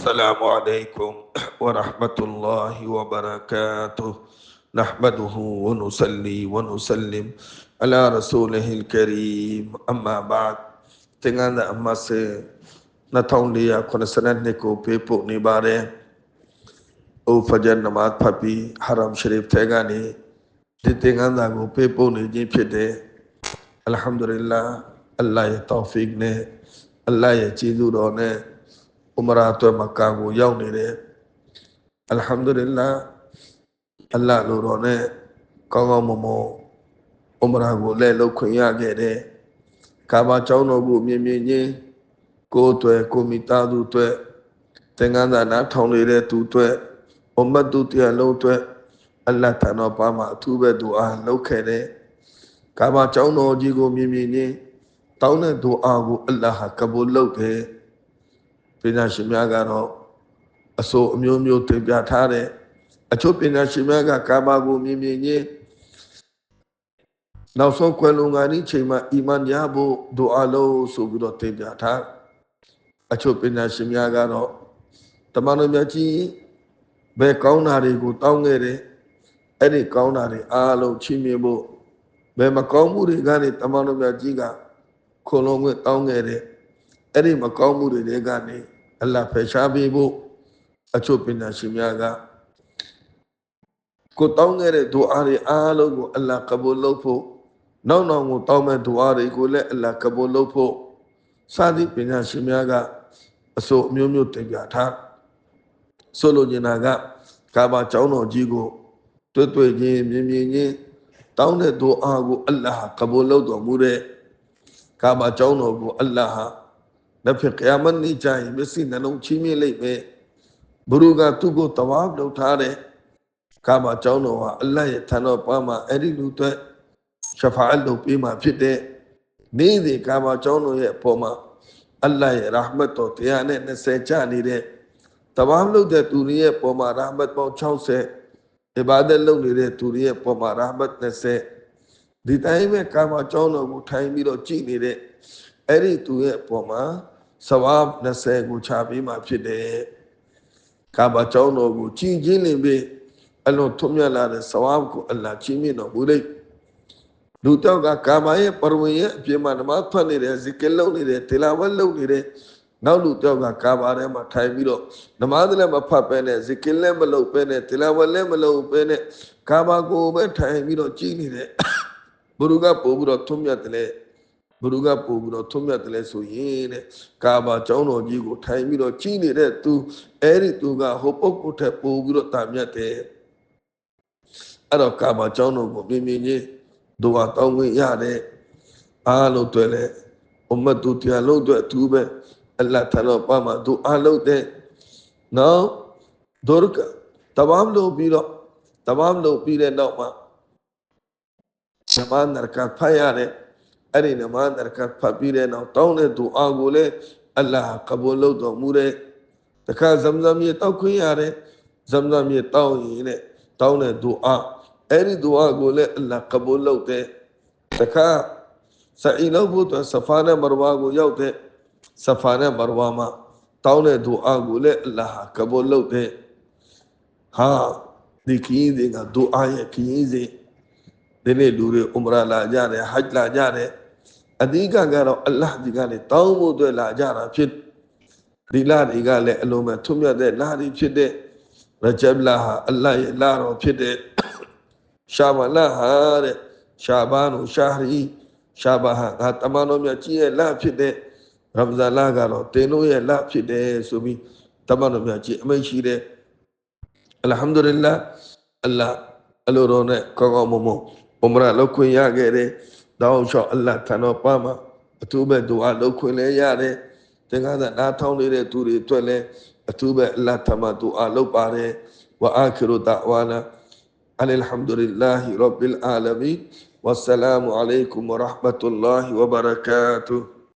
السلام عليكم ورحمة الله وبركاته نحمده ونصلي ونسلم على رسوله الكريم أما بعد dengan masa natong dia kena senat ni ko pepo ni bare o fajar namaz phapi haram sharif thega ni di dengan da ko pepo ni ji phit de alhamdulillah allah ye tawfiq ne allah ye cheezu do ne ဥမရာအတွက်မကာကိုရောက်နေတယ်အလ်ဟမ်ဒူလ illah အလ္လာဟ်လိုတော်နဲ့ကောင်းကောင်းမွန်မွန်ဥမရာကိုလည်းလုပ်ခွင့်ရခဲ့တယ်ကာဘာကျောင်းတော်ကိုမြင်မြင်ချင်းကိုယ်အတွက်ကိုမိသားစုအတွက်သင်္ကန်းစာနားထောင်နေတဲ့သူအတွက်အမ္မတ်သူတရားလုံးအတွက်အလ္လာဟ်ထံတော်ပါမှာအထူးပဲဒူအာလုပ်ခဲ့တယ်ကာဘာကျောင်းတော်ကြီးကိုမြင်မြင်ချင်းတောင်းတဲ့ဒူအာကိုအလ္လာဟ်ဟာကဘူလုပ်တယ် ပညာရှင်များကတော့အစိုးအမျိုးမျိုးတင်ပြထားတဲ့အချို့ပညာရှင်များကကာဘာကိုမြင်မြင်ချင်းနောက်ဆုံးကွယ်လွန်ကားဤချိန်မှာအီမန်ရဖို့ဒူအာလုပ်ဆိုပြီးတော့တင်ပြထားအချို့ပညာရှင်များကတော့တမန်တော်မြတ်ကြီးဘယ်ကောင်းတာတွေကိုတောင်းခဲ့တယ်အဲ့ဒီကောင်းတာတွေအားလုံးချီးမြှင့်ဖို့ဘယ်မကောင်းမှုတွေကနေတမန်တော်မြတ်ကြီးကခုံလုံးခွင့်တောင်းခဲ့တဲ့ အဲ့ဒီမကောင်းမှုတွေတွေကနေအလ္လာဟ်ဖယ်ရှားပေးဖို့အချို့ပညာရှင်များကကိုတောင်းခဲ့တဲ့ဒူအာတွေအားလုံးကိုအလ္လာဟ်ကဘူလုပ်ဖို့နောက်နောက်ကိုတောင်းမဲ့ဒူအာတွေကိုလည်းအလ္လာဟ်ကဘူလုပ်ဖို့စသည်ပညာရှင်များကအစိုးအမျိုးမျိုးတင်ပြထားဆိုလိုချင်တာကကာဘာကျောင်းတော်ကြီးကိုတွေ့တွေ့ချင်းမြင်မြင်ချင်းတောင်းတဲ့ဒူအာကိုအလ္လာဟ်ကဘူလုပ်တော်မူတဲ့ကာဘာကျောင်းတော်ကိုအလ္လာဟ် လက်ဖြစ်ကယာမတ်နေ့ကျရင်မျက်စိနှလုံးချီးမြှင့်လိုက်ပဲဘုရုကသူ့ကိုတဝါလုပ်ထားတဲ့ကာဘာကျောင်းတော်ဟာအလ္လာဟ်ရဲ့ထံတော်ပါမှာအဲ့ဒီလူတွေရှဖာအတ်လုပ်ပေးမှာဖြစ်တဲ့နေ့စဉ်ကာဘာကျောင်းတော်ရဲ့အပေါ်မှာအလ္လာဟ်ရဲ့ရာဟမတ်တော်တရားနဲ့20ကျနေတဲ့တဝါလုပ်တဲ့သူတွေရဲ့ပေါ်မှာရာဟမတ်ပေါင်း60အဘာဒတ်လုပ်နေတဲ့သူတွေရဲ့ပေါ်မှာရာမတ်20ဒီတိုင်းပဲကာမကျောင်းတော်ကိုထိုင်ပြီးတော့ကြည်နေတဲ့ အဲ့ဒီသူရဲ့ပေါ်မှာသဝါ20ကိုချပေးမှဖြစ်တယ်ကာမကျောင်းတော်ကိုကြည်ချင်းနေပြီးအလုံးထွမြတ်လာတဲ့သဝါကိုအလ္လာဟ်ချီးမြှင့်တော်မူလိုက်လူတောက်ကကာမရဲ့ပရဝေရဲ့အပြင်မှာနမဖတ်နေတဲ့ဇီကလုပ်နေတဲ့တေလာဝတ်လုပ်နေတဲ့နောက်လူတယောက်ကကာဘာထဲမှာထိုင်ပြီးတော့နမားလည်းမဖတ်ပဲနဲ့ဇီကင်လည်းမလုပ်ပဲနဲ့တီလာဝတ်လည်းမလုပ်ပဲနဲ့ကာဘာကိုပဲထိုင်ပြီးတော့ကြည်နေတဲ့ဘုရုကပို့ပြီးတော့ထွန်းမြတ်တယ် ဘုရုကပို့ပြီးတော့ထွန်းမြတ်တယ်ဆိုရင်တဲ့ကာဘာကျောင်းတော်ကြီးကိုထိုင်ပြီးတော့ကြည်နေတဲ့သူအဲ့ဒီသူကဟိုပုဂ္ဂိုလ်ထက်ပို့ပြီးတော့တာမြတ်တယ်အဲ့တော့ကာဘာကျောင်းတော်ကိုမြင်မြင်ချင်းဒူဝါတောင်းခွင့်ရတဲ့အားလုံးတွေ့လဲအမတ်သူတရားလုံးအတွက်အထူးပဲအလ္လာဟ်ထံတော်ပါမှာသူအလုပ်တဲ့နော်ဒုရကတဘာမလို့ပြီးတော့တဘာမလို့ပြီးတဲ့နောက်မှာနမနရကဖတ်ရတဲ့ အဲ့ဒီနမနရကဖတ်ပြီးတဲ့နောက်တောင်းတဲ့သူအာကိုလည်းအလ္လာဟ်ကဘူလုပ်တော်မူတဲ့တခါဇမ်ဇမ်မြေတောက်ခွင့်ရတဲ့ဇမ်ဇမ်မြေတောင်းရင်တဲ့တောင်းတဲ့သူအာအဲ့ဒီသူအာကိုလည်းအလ္လာဟ်ကဘူလုပ်တဲ့တခါစအီလောက်ဖို့တော့ဆဖာနဲ့မရဝါကိုရောက်တဲ့ဆဖာနဲ့မရဝါမှာတောင်းတဲ့ဒူအာကိုလည်းအလ္လာဟ်ကဘူလုပ်တဲ့ဟာဒီခီးတွေကဒူအာရဲ့ခီးစဉ်ဒီနေ့လူတွေဥမရာလာကြတယ်ဟဂျ်လာကြတယ် အဓိကကတော့အလ္လာဟ်ဒီကလည်းတောင်းဖို့အတွက်လာကြတာဖြစ်ဒီလတွေကလည်းအလုံးမဲ့ထွတ်မြတ်တဲ့လတွေဖြစ်တဲ့ရဂျပ်လာဟာအလ္လာဟ်ရဲ့လတော်ဖြစ်တဲ့ရှာဘာလာဟာတဲ့ရှာဘာနူရှာရီရှာဘာဟာငါတမန်တော်မြတ်ကြီးရဲ့လဖြစ်တဲ့ရမဇန်လကတော့တင်တို့ရဲ့လဖြစ်တယ်ဆိုပြီးတမန်တော်မြတ်ကြီးအမိန့်ရှိတယ်အလ်ဟမ်ဒူလ illah အလ္လာအလိုတော်နဲ့ကောင်းကောင်းမွန်မွန်ဥမရာလောက်ခွင့်ရခဲ့တယ် တောင်းလျှောက်အလ္လာထံတော်ပါမှာအထူးပဲဒူအာလောက်ခွင့်လည်းရတယ်သင်္ကသာနားထောင်းနေတဲ့သူတွေအတွက်လည်းအထူးပဲအလ္လာထံမှာဒူအာလုပ်ပါတယ်ဝအာခိရူဒဝါနာအလဟမ်ဒူလ illah ရဘ်ဘီလ်အာလမီ والسلام عليكم ورحمة الله وبركاته